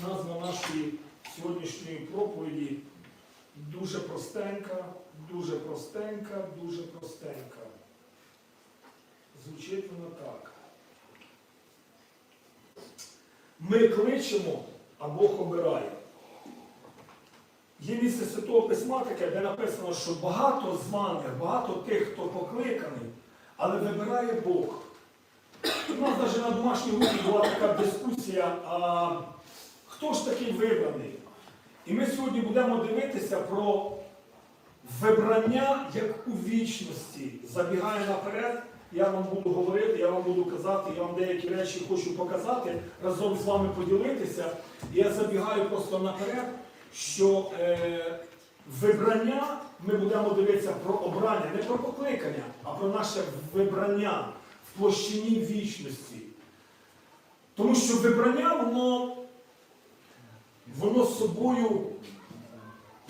Назва нашої сьогоднішньої проповіді дуже простенька, дуже простенька, дуже простенька. Звучить вона так. Ми кличемо, а Бог обирає. Є місце Святого Письма таке, де написано, що багато званих, багато тих, хто покликаний, але вибирає Бог. У нас навіть на домашній групі була така дискусія, а хто ж такий вибраний? І ми сьогодні будемо дивитися про вибрання як у вічності. Забігає наперед, я вам буду говорити, я вам буду казати, я вам деякі речі хочу показати, разом з вами поділитися. І я забігаю просто наперед, що е, вибрання ми будемо дивитися про обрання, не про покликання, а про наше вибрання в площині вічності. Тому що вибрання, воно, воно з собою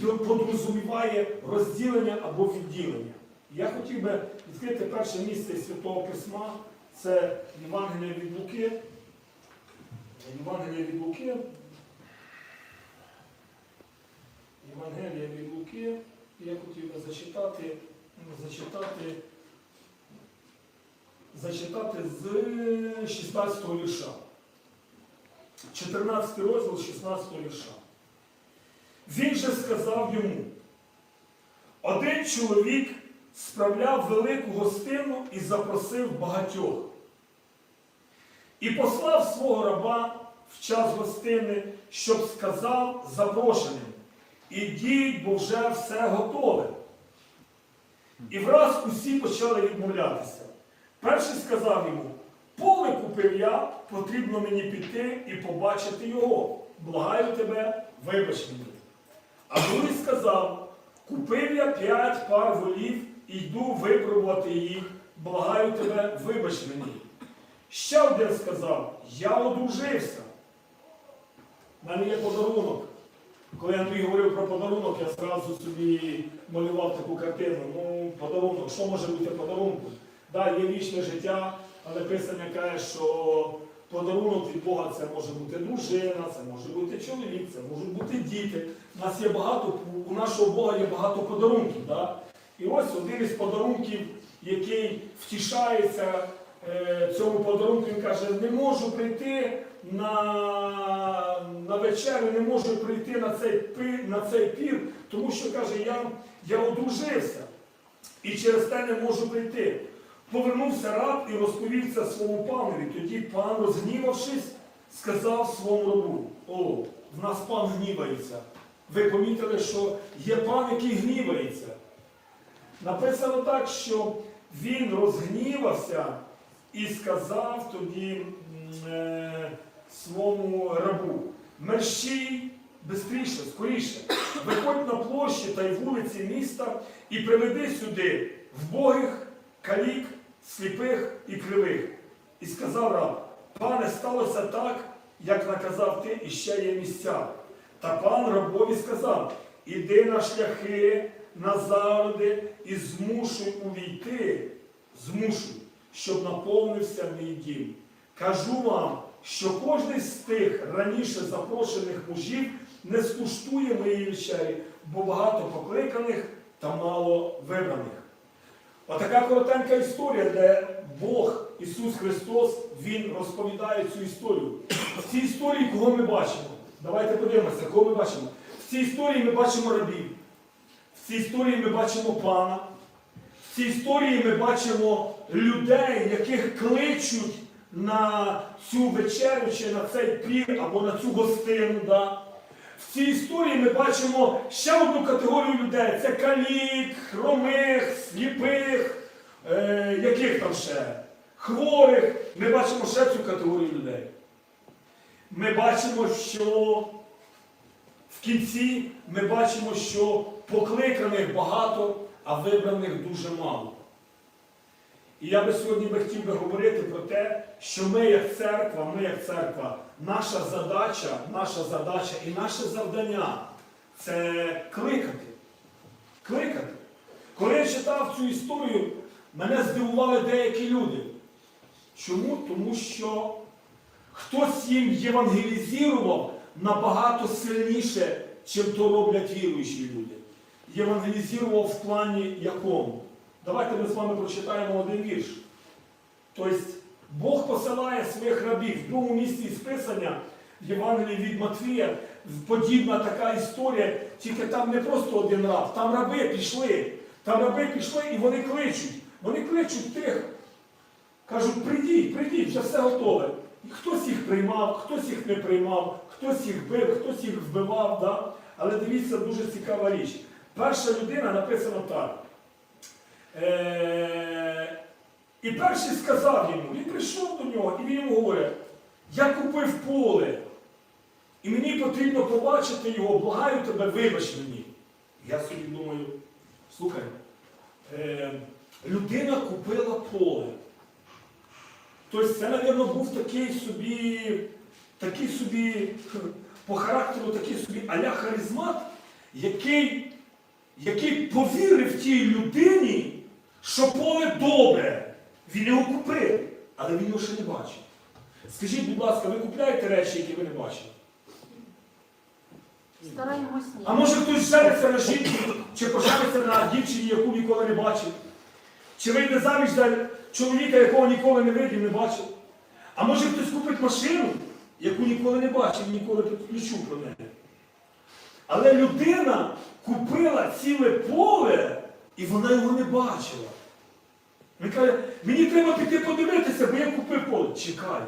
подрозуміває розділення або відділення. Я хотів би відкрити перше місце Святого Письма, це Євангелія від Луки. Євангелія від Луки. Євангелія від Луки. Я хотів би зачитати, зачитати, зачитати з 16 вірша. 14 розділ 16 вірша. Він же сказав йому, один чоловік справляв велику гостину і запросив багатьох. І послав свого раба в час гостини, щоб сказав запрошеним, ідіть, бо вже все готове. І враз усі почали відмовлятися. Перший сказав йому, поле купив я, потрібно мені піти і побачити його. Благаю тебе, вибач мені. А другий сказав, купив я п'ять пар волів і йду випробувати їх, благаю тебе, вибач мені. Ще один сказав, я одружився. У мене є подарунок. Коли Андрій говорив про подарунок, я зразу собі малював таку картину. Ну, подарунок, що може бути подарунком? Так, є вічне життя, але Писання каже, що подарунок від Бога це може бути дружина, це може бути чоловік, це можуть бути діти. У нас є багато, у нашого Бога є багато подарунків. Да? І ось один із подарунків, який втішається е, цьому подарунку, він каже, не можу прийти на, на вечерю, не можу прийти на цей, на цей пір, тому що каже, я, я одружився і через те не можу прийти. Повернувся раб і розповів це своєму панові. Тоді пан, розгнівавшись, сказав своєму рабу, о, в нас пан гнівається. Ви помітили, що є пан, який гнівається. Написано так, що він розгнівався і сказав тоді е, своєму рабу, мерщій, бистріше, скоріше, виходь на площі та й вулиці міста і приведи сюди вбогих, калік, сліпих і кривих. І сказав раб, пане, сталося так, як наказав ти, і ще є місця. Та пан рабові сказав, іди на шляхи, на заводи і змушуй увійти, змушуй, щоб наповнився мій дім. Кажу вам, що кожен з тих раніше запрошених мужів не скуштує моєї вечері, бо багато покликаних та мало вибраних. Отака коротенька історія, де Бог Ісус Христос, Він розповідає цю історію. В цій історії кого ми бачимо? Давайте подивимося, кого ми бачимо. В цій історії ми бачимо рабів. В цій історії ми бачимо пана. В цій історії ми бачимо людей, яких кличуть на цю вечерю чи на цей пір або на цю гостину. Да? В цій історії ми бачимо ще одну категорію людей: це калік, хромих, сліпих, е, яких там ще? Хворих. Ми бачимо ще цю категорію людей. Ми бачимо, що в кінці ми бачимо, що покликаних багато, а вибраних дуже мало. І я би сьогодні би хотів би говорити про те, що ми як церква, ми як церква, наша задача, наша задача і наше завдання це кликати. Кликати. Коли я читав цю історію, мене здивували деякі люди. Чому? Тому що хтось їм євангелізував, набагато сильніше, чим то роблять віруючі люди. Євангелізував в плані якому? Давайте ми з вами прочитаємо один вірш. Тобто Бог посилає своїх рабів. В другому місці із Писання в Євангелії від Матвія подібна така історія, тільки там не просто один раб, там раби пішли. Там раби пішли і вони кличуть. Вони кличуть тих. Кажуть, прийдіть, прийдіть, вже все готове. І хтось їх приймав, хтось їх не приймав, хтось їх бив, хтось їх вбивав. Да? Але дивіться, дуже цікава річ. Перша людина написано так. Е- і перший сказав йому, він прийшов до нього, і він йому говорить, я купив поле, і мені потрібно побачити його, благаю тебе, вибач мені. Я собі думаю, слухай, е, людина купила поле. Тобто це, мабуть, був такий собі, такий собі, по характеру такий собі аля харизмат, який, який повірив тій людині, що поле добре. Він його купив, але він його ще не бачив. Скажіть, будь ласка, ви купляєте речі, які ви не бачили? Стараємось ні. А може хтось жениться на жінці, чи пожениться на дівчині, яку ніколи не бачив? Чи вийде заміж за чоловіка, якого ніколи не видів, не бачив? А може хтось купить машину, яку ніколи не бачив, ніколи не чув про неї? Але людина купила ціле поле, і вона його не бачила. Він каже, мені треба піти подивитися, бо я купив поле. Чекай.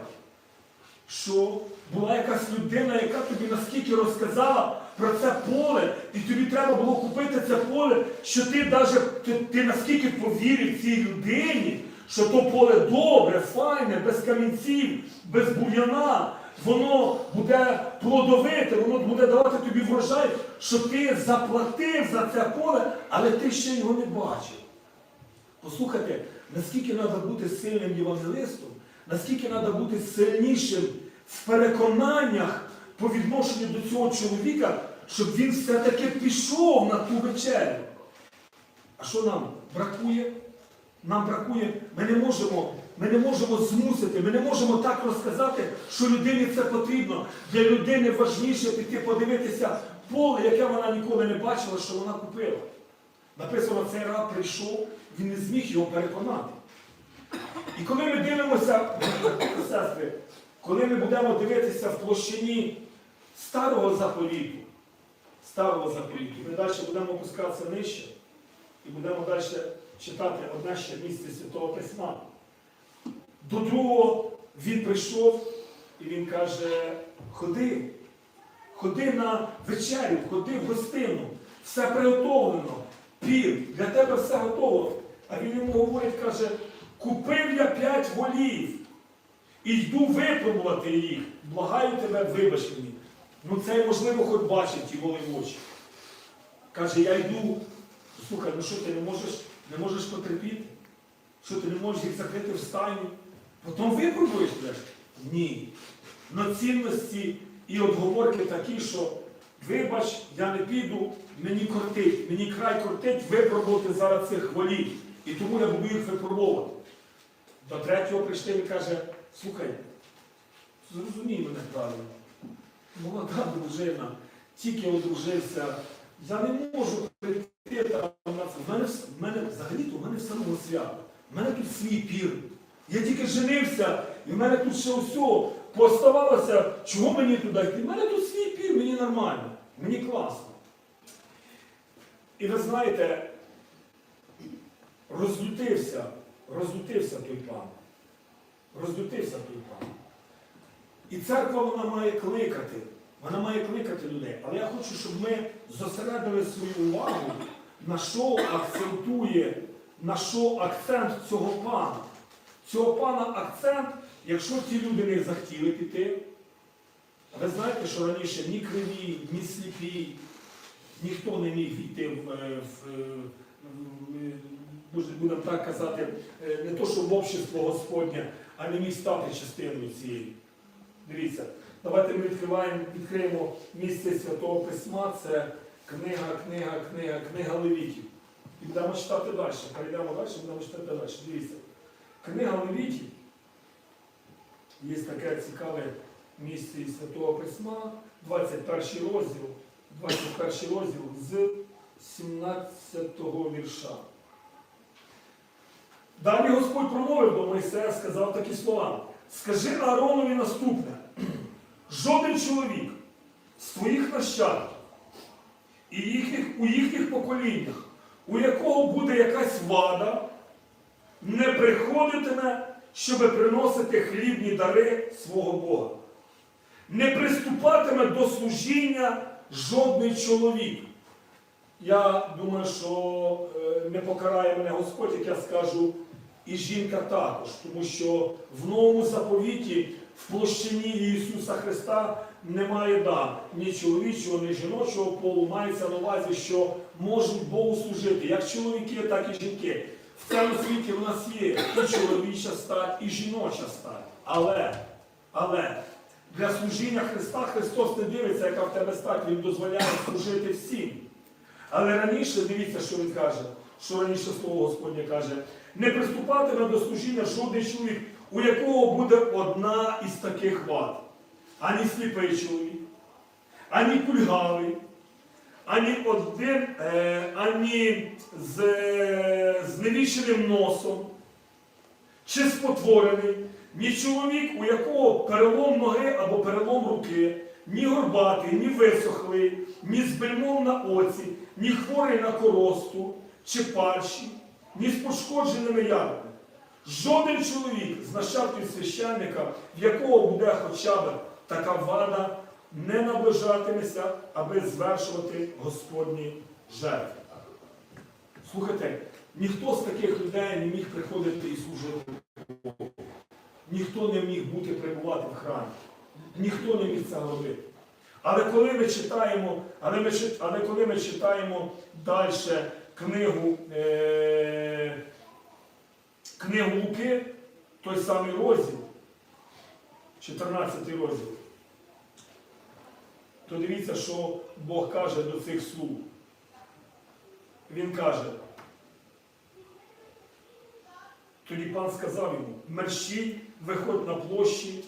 Що була якась людина, яка тобі наскільки розказала про це поле, і тобі треба було купити це поле, що ти даже, ти, ти наскільки повірив цій людині, що то поле добре, файне, без камінців, без бур'яна, воно буде плодовите, воно буде давати тобі врожай, що ти заплатив за це поле, але ти ще його не бачив. Послухайте, наскільки треба бути сильним євангелистом, наскільки треба бути сильнішим в переконаннях по відношенню до цього чоловіка, щоб він все-таки пішов на ту вечерю. А що нам бракує? Нам бракує, ми не можемо, ми не можемо змусити, ми не можемо так розказати, що людині це потрібно. Для людини важніше піти подивитися поле, яке вона ніколи не бачила, що вона купила. Написано, цей раб прийшов, він не зміг його переконати. І коли ми дивимося, сестри, коли ми будемо дивитися в площині старого заповіту, старого заповіту, ми далі будемо опускатися нижче і будемо далі читати одне ще місце Святого Письма. До другого він прийшов і він каже, ходи, ходи на вечерю, ходи в гостину, все приготовлено, пір, для тебе все готово. А він йому говорить, каже, купив я п'ять волів і йду випробувати їх. Благаю тебе, вибач мені. Ну це можливо хоч бачить ті воли в очі. Каже, я йду. Слухай, ну що ти не можеш, не можеш потерпіти? Що ти не можеш їх закрити в стайні? Потім випробуєш теж? Ні. На цінності і отговорки такі, що вибач, я не піду, мені кортить, мені край кортить випробувати зараз цих волів. І тому я буду їх випробовувати. До третього прийшли і каже, слухай, зрозумій мене правильно. Молода дружина, тільки одружився. Я не можу прийти там на це. В мене, в мене взагалі-то в мене все одно свято. В мене тут свій пір. Я тільки женився, і в мене тут ще все поставалося, чого мені туди йти? В мене тут свій пір, мені нормально, мені класно. І ви знаєте, розлютився, розлютився той пан. Розлютився той пан. І церква вона має кликати. Вона має кликати людей. Але я хочу, щоб ми зосередили свою увагу, на що акцентує, на що акцент цього пана. Цього пана акцент, якщо ті люди не захотіли піти, ви знаєте, що раніше ні криві, ні сліпі, ніхто не міг війти в, е, в, е, в- в- будемо так казати, е, не то, що в общество Господнє, а не міг стати частиною цієї. Дивіться, давайте ми відкриваємо, відкриємо місце Святого Письма, це книга, книга, книга, книга Левітів. І будемо читати далі. Перейдемо далі, будемо читати далі. Дивіться. Книга Левітів. Є таке цікаве місці із Святого Письма, 21 розділ, 21 розділ з 17 вірша. Далі Господь промовив до Мойсея, сказав такі слова. Скажи Ааронові наступне. Жоден чоловік з твоїх нащадків і їхніх, у їхніх поколіннях, у якого буде якась вада, не приходитиме, щоб приносити хлібні дари свого Бога. Не приступатиме до служіння жодний чоловік. Я думаю, що е, не покарає мене Господь, як я скажу, і жінка також, тому що в новому заповіті в площині Ісуса Христа немає да, ні чоловічого, ні жіночого полу. Мається на увазі, що можуть Богу служити як чоловіки, так і жінки. В цьому світі в нас є і чоловіча стать, і жіноча стать. Але, але для служіння Христа Христос не дивиться, яка в тебе стать, Він дозволяє служити всім. Але раніше, дивіться, що він каже, що раніше слово Господнє каже, не приступатиме до служіння жодний чоловік, у якого буде одна із таких вад. Ані сліпий чоловік, ані кульгавий, ані один, е, ані з е, зневіченим носом, чи спотворений, ні чоловік, у якого перелом ноги або перелом руки, ні горбатий, ні висохлий, ні з бельмом на оці, ні хворий на коросту чи парші, ні з пошкодженими яблуками. Жоден чоловік з нащадків священника, в якого буде хоча б така вада, не наближатиметься, аби звершувати Господні жертви. Слухайте, ніхто з таких людей не міг приходити і служити Богу. Ніхто не міг бути перебувати в храмі. Ніхто не міг це робити. Але коли ми читаємо, але, ми, але коли ми читаємо далі книгу, е, книгу Луки, той самий розділ, 14 розділ, то дивіться, що Бог каже до цих слуг. Він каже, тоді пан сказав йому, мерщій, виходь на площі,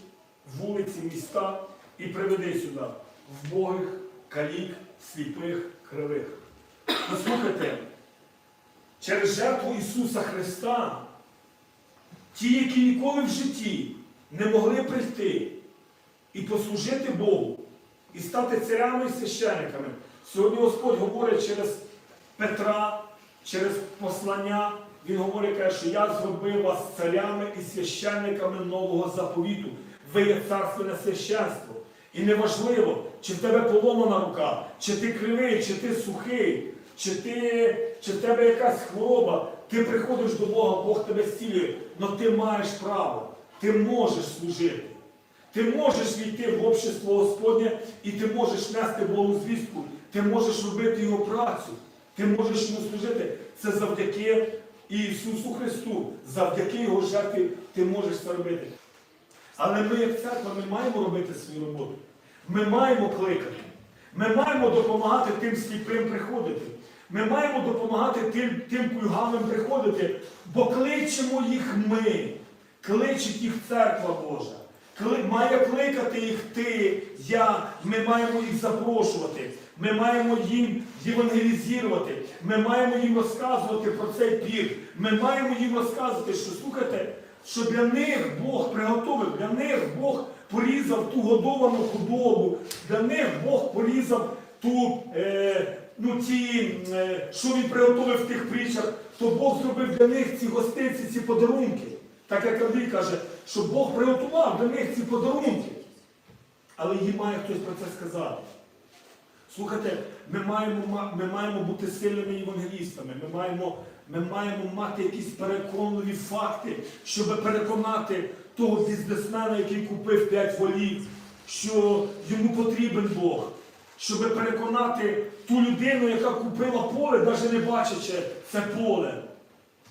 вулиці, міста і приведи сюди вбогих, калік, сліпих, кривих. Послухайте, через жертву Ісуса Христа, ті, які ніколи в житті не могли прийти і послужити Богу, і стати царями і священниками. Сьогодні Господь говорить через Петра, через послання. Він говорить, каже, що я зробив вас царями і священниками нового заповіту. Ви є царственне священство. І неважливо, чи в тебе поломана рука, чи ти кривий, чи ти сухий, чи, ти, чи в тебе якась хвороба, ти приходиш до Бога, Бог тебе зцілює, але ти маєш право, ти можеш служити. Ти можеш війти в общество Господнє і ти можеш нести Богу звістку, ти можеш робити Його працю, ти можеш йому служити. Це завдяки Ісусу Христу, завдяки Його жертві ти можеш це робити. Але ми, як церква, ми маємо робити свою роботу. Ми маємо кликати. Ми маємо допомагати тим сліпим приходити. Ми маємо допомагати тим, тим кульгавим приходити, бо кличемо їх ми. Кличить їх церква Божа. Кли- Має кликати їх ти, я. Ми маємо їх запрошувати. Ми маємо їм євангелізувати. Ми маємо їм розказувати про цей пір. Ми маємо їм розказувати, що слухайте, що для них Бог приготовив, для них Бог порізав ту годовану худобу, для них Бог порізав ту, е, ну, ті, е, що він приготовив в тих притчах, то Бог зробив для них ці гостинці, ці подарунки. Так як Андрій каже, що Бог приготував для них ці подарунки. Але їм має хтось про це сказати. Слухайте, ми маємо, ми маємо бути сильними євангелістами. Ми маємо, ми маємо мати якісь переконливі факти, щоб переконати того бізнесмена, який купив 5 волів, що йому потрібен Бог. Щоб переконати ту людину, яка купила поле, навіть не бачачи це поле.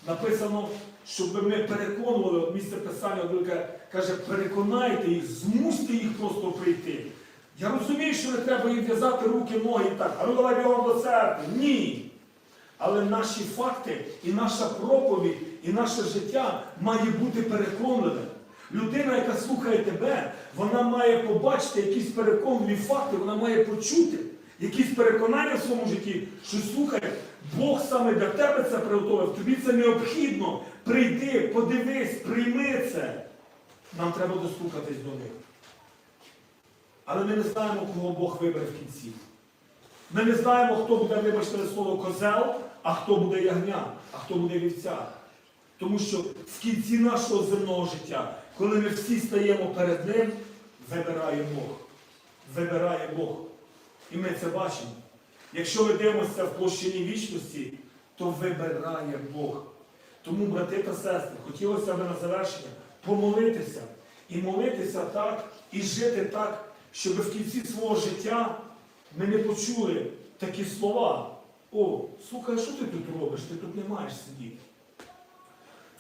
Написано, щоб ми переконували, от місце писання велике каже, переконайте їх, змусьте їх просто прийти. Я розумію, що не треба їм в'язати руки, ноги і так, а ну давай бігом до церкви. Ні. Але наші факти і наша проповідь, і наше життя має бути переконливим. Людина, яка слухає тебе, вона має побачити якісь переконливі факти, вона має почути якісь переконання в своєму житті, що слухай, Бог саме для тебе це приготовив, тобі це необхідно. Прийди, подивись, прийми це. Нам треба дослухатись до них. Але ми не знаємо, кого Бог вибере в кінці. Ми не знаємо, хто буде, вибачте слово, козел, а хто буде ягня, а хто буде вівця. Тому що в кінці нашого земного життя, коли ми всі стаємо перед Ним, вибирає Бог. Вибирає Бог. І ми це бачимо. Якщо ми дивимося в площині вічності, то вибирає Бог. Тому, брати та сестри, хотілося б на завершення помолитися. І молитися так, і жити так, щоб в кінці свого життя ми не почули такі слова. О, слухай, що ти тут робиш? Ти тут не маєш сидіти.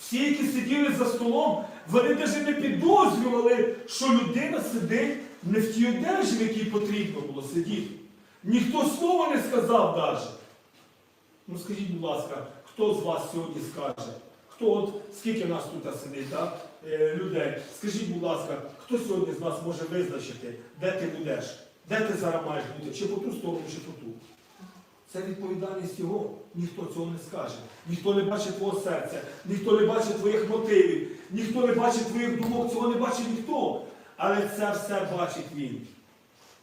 Всі, які сиділи за столом, вони навіть не підозрювали, що людина сидить не в тій одежі, в якій потрібно було сидіти. Ніхто слова не сказав навіть. Ну скажіть, будь ласка, хто з вас сьогодні скаже? Хто от скільки нас тут сидить, так? е, людей? Скажіть, будь ласка, хто сьогодні з вас може визначити, де ти будеш? Де ти зараз маєш бути? Чи по ту сторону, чи по ту? Це відповідальність його. Ніхто цього не скаже. Ніхто не бачить твого серця, ніхто не бачить твоїх мотивів, ніхто не бачить твоїх думок, цього не бачить ніхто. Але це все бачить він.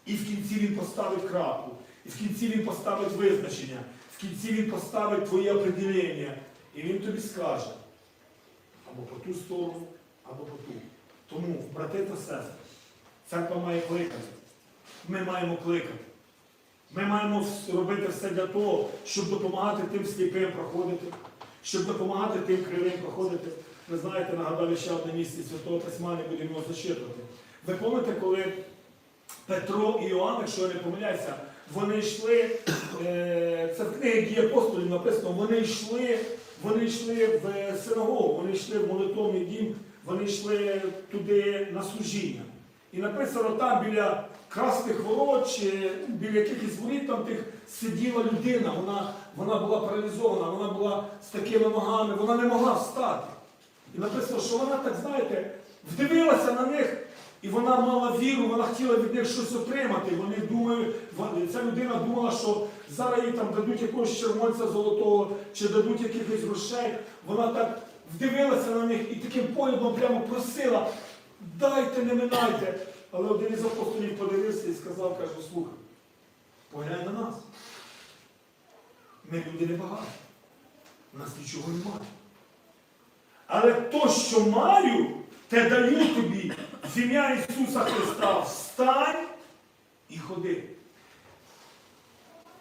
І в кінці він поставить крапку, і в кінці він поставить визначення, в кінці він поставить твоє определення. І він тобі скаже або по ту сторону, або по ту. Тому, брати та сестри, церква має кликати. Ми маємо кликати. Ми маємо робити все для того, щоб допомагати тим сліпим проходити, щоб допомагати тим кривим проходити. Ви знаєте, нагадали ще одне місце Святого Письма, не будемо його зачитувати. Ви пам'ятаєте, коли Петро і Іоанн, якщо я не помиляюся, вони йшли, е, це в книгі дії апостолів написано, вони йшли, вони йшли в синагогу, вони йшли в молитовний дім, вони йшли туди на служіння. І написано там біля красних ворот чи біля якихось воріт там тих сиділа людина, вона, вона була паралізована, вона була з такими ногами, вона не могла встати. І написано, що вона так, знаєте, вдивилася на них, і вона мала віру, вона хотіла від них щось отримати. Вони думають, ця людина думала, що зараз їй там дадуть якогось червонця золотого, чи дадуть якихось грошей. Вона так вдивилася на них і таким поглядом прямо просила, дайте, не минайте. Але один із апостолів подивився і сказав, каже, слухай, поглянь на нас. Ми люди небагаті. У нас нічого немає. Але то, що маю, те даю тобі в ім'я Ісуса Христа. Встань і ходи.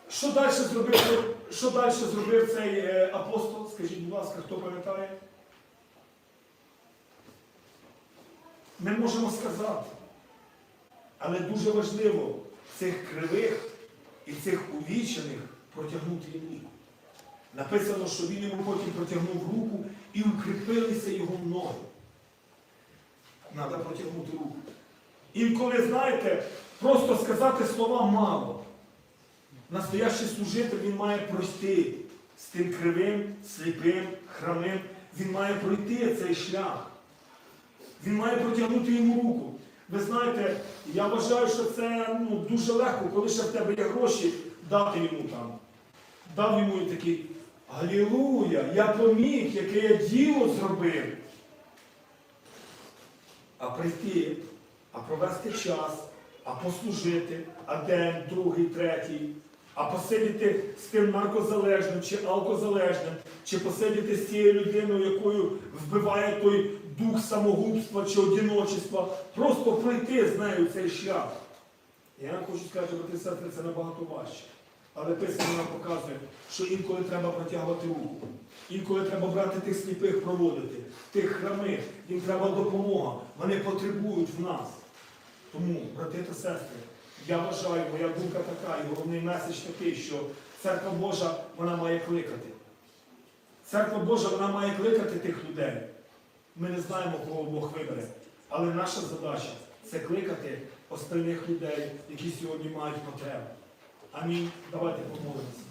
Що далі зробив, що далі зробив цей е, апостол? Скажіть, будь ласка, хто пам'ятає? Ми можемо сказати. Але дуже важливо цих кривих і цих увічених протягнути руку. Написано, що він йому потім протягнув руку і укріпилися його ноги. Треба протягнути руку. Інколи, знаєте, просто сказати слова мало. Настоящий служитель він має пройти з тим кривим, сліпим, хромим. Він має пройти цей шлях. Він має протягнути йому руку. Ви знаєте, я вважаю, що це ну, дуже легко, коли ще в тебе є гроші, дати йому там. Дав йому і такий Алілуя, я поміг, яке я діло зробив. А прийти, а провести час, а послужити, а день, другий, третій, а посидіти з тим наркозалежним чи алкозалежним, чи посидіти з цією людиною, якою вбиває той дух самогубства чи одиночества, просто пройти з нею цей шлях. Я вам хочу сказати, брати сестри, це набагато важче. Але Писання нам показує, що інколи треба протягувати руку. Інколи треба брати тих сліпих проводити, тих храмих, їм треба допомога. Вони потребують в нас. Тому, брати та сестри, я вважаю, моя думка така, і головний меседж такий, що церква Божа вона має кликати. Церква Божа вона має кликати тих людей. Ми не знаємо, кого Бог вибере. Але наша задача це кликати остальних людей, які сьогодні мають потребу. Амінь. Давайте помолимося.